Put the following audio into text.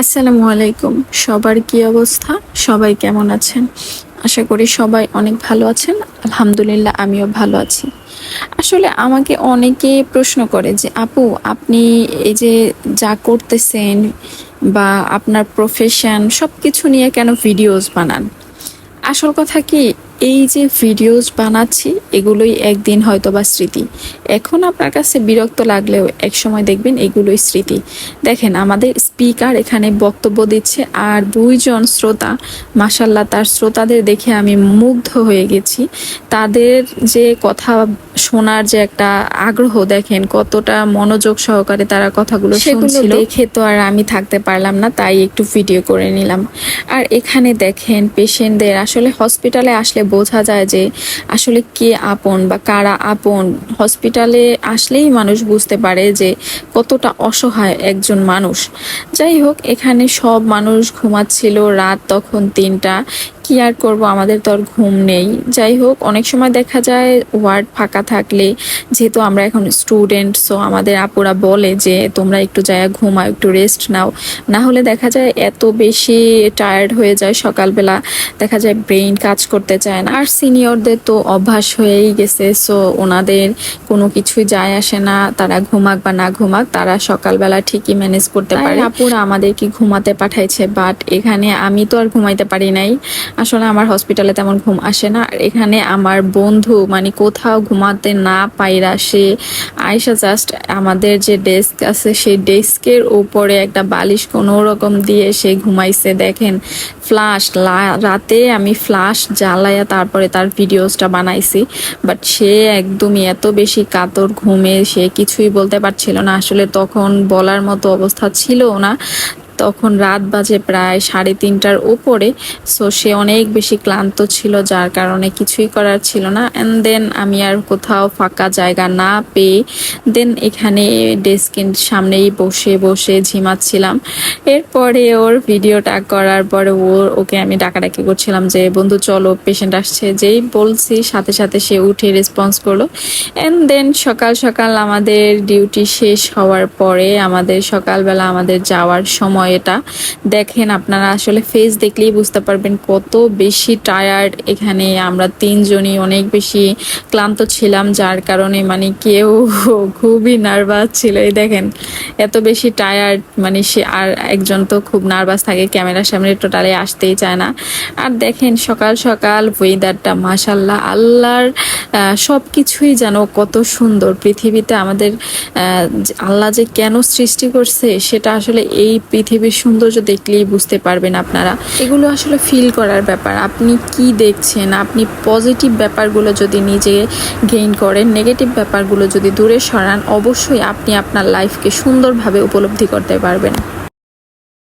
আসসালামু আলাইকুম। সবার কি অবস্থা? সবাই কেমন আছেন? আশা করি সবাই অনেক ভালো আছেন। আলহামদুলিল্লাহ, আমিও ভালো আছি। আসলে আমাকে অনেকে প্রশ্ন করে যে, আপু, আপনি এই যে যা করতেছেন বা আপনার প্রফেশন সব কিছু নিয়ে কেন ভিডিওস বানান? আসল কথা কি এই যে ভিডিওস বানাচ্ছি এগুলোই একদিন হয়তো বা স্মৃতি। এখন আপনার কাছে বিরক্ত লাগলেও এক সময় দেখবেন এগুলোই স্মৃতি। দেখেন আমাদের স্পিকার এখানে বক্তব্য দিচ্ছে আর দুইজন শ্রোতা মাসাল্লাহ তার শ্রোতাদের দেখে আমি মুগ্ধ হয়ে গেছি। তাদের যে কথা শোনার যে একটা আগ্রহ দেখেন কতটা মনোযোগ সহকারে তারা কথাগুলো সেগুলো শুনছিল। দেখে তো আর আমি থাকতে পারলাম না তাই একটু ভিডিও করে নিলাম। আর এখানে দেখেন পেশেন্টদের আসলে হসপিটালে আসলে বোঝা যায় যে আসলে কে আপন বা কারা আপন। হসপিটালে আসলেই মানুষ বুঝতে পারে যে কতটা অসহায় একজন মানুষ। যাই হোক, এখানে সব মানুষ ঘুমাচ্ছিল রাত তখন তিনটা। কি আর করব? আমাদের তো আর ঘুম নেই। যাই হোক অনেক সময় দেখা যায় ওয়ার্ড ফাঁকা থাকলে যেহেতু আমরা এখন স্টুডেন্ট সো আমাদের আপুরা বলে যে তোমরা একটু জায়গা ঘুমাও একটু রেস্ট নাও। না হলে দেখা যায় এত বেশি টায়ার্ড হয়ে যায় সকালবেলা। দেখা যায় ব্রেইন কাজ করতে চায় না। আর সিনিয়রদের তো অভ্যাস হয়েই গেছে সো ওনাদের কোনো কিছুই যায় আসে না। তারা ঘুমাক বা না ঘুমাক তারা সকালবেলা ঠিকই ম্যানেজ করতে পারে। আপুরা আমাদেরকে ঘুমাতে পাঠাইছে বাট এখানে আমি তো আর ঘুমাইতে পারি নাই। আসলে আমার হসপিটালে তেমন ঘুম আসে না। আর এখানে আমার বন্ধু মানে কোথাও ঘুমাতে না পাইরা সে আয়সা জাস্ট আমাদের যে ডেস্ক আছে, সেই ডেস্কের উপরে একটা বালিশ কোনো রকম দিয়ে সে ঘুমাইছে। দেখেন ফ্লাশ রাতে আমি ফ্লাশ জ্বালাইয়া তারপরে তার ভিডিওসটা বানাইছি। বাট সে একদমই এত বেশি কাতর ঘুমে, সে কিছুই বলতে পারছিল না। আসলে তখন বলার মতো অবস্থা ছিল না। তখন রাত বাজে প্রায় সাড়ে তিনটার উপরে সো সে অনেক বেশি ক্লান্ত ছিল, যার কারণে কিছুই করার ছিল না। অ্যান্ড দেন আমি আর কোথাও ফাঁকা জায়গা না পেয়ে দেন এখানে ডেস্কের সামনেই বসে বসে ঝিমাচ্ছিলাম। এরপরে ওর ভিডিওটা করার পরে ওর ওকে আমি ডাকাডাকি করছিলাম যে, বন্ধু, চলো পেশেন্ট আসছে। যেই বলছি, সাথে সাথে সে উঠে রেসপন্স করল। অ্যান্ড দেন সকাল সকাল আমাদের ডিউটি শেষ হওয়ার পরে, আমাদের সকালবেলা আমাদের যাওয়ার সময় এটা। দেখেন আপনারা আসলে ফেস দেখলেই বুঝতে পারবেন কত বেশি টায়ার্ড এখানে আমরা তিনজনই, অনেক বেশি ক্লান্ত ছিলাম, যার কারণে মানে কেউ খুবই নার্ভাস ছিল। এই দেখেন, এত বেশি টায়ার্ড মানে সে আর একজন তো খুব নার্ভাস থাকে, ক্যামেরার সামনে টোটালে আসতেই চায় না। আর দেখেন, সকাল সকাল ওয়েদারটা মাসাল্লাহ আল্লাহর সব কিছুই যেন কত সুন্দর। পৃথিবীতে আমাদের আল্লাহ যে কেন সৃষ্টি করছে, সেটা আসলে এই পৃথিবীর সৌন্দর্য দেখলেই বুঝতে পারবেন আপনারা। এগুলো আসলে ফিল করার ব্যাপার। আপনি কি দেখছেন? আপনি পজিটিভ ব্যাপারগুলো যদি নিজে গেইন করেন নেগেটিভ ব্যাপারগুলো যদি দূরে সরান, অবশ্যই আপনি আপনার লাইফকে সুন্দরভাবে উপলব্ধি করতে পারবেন।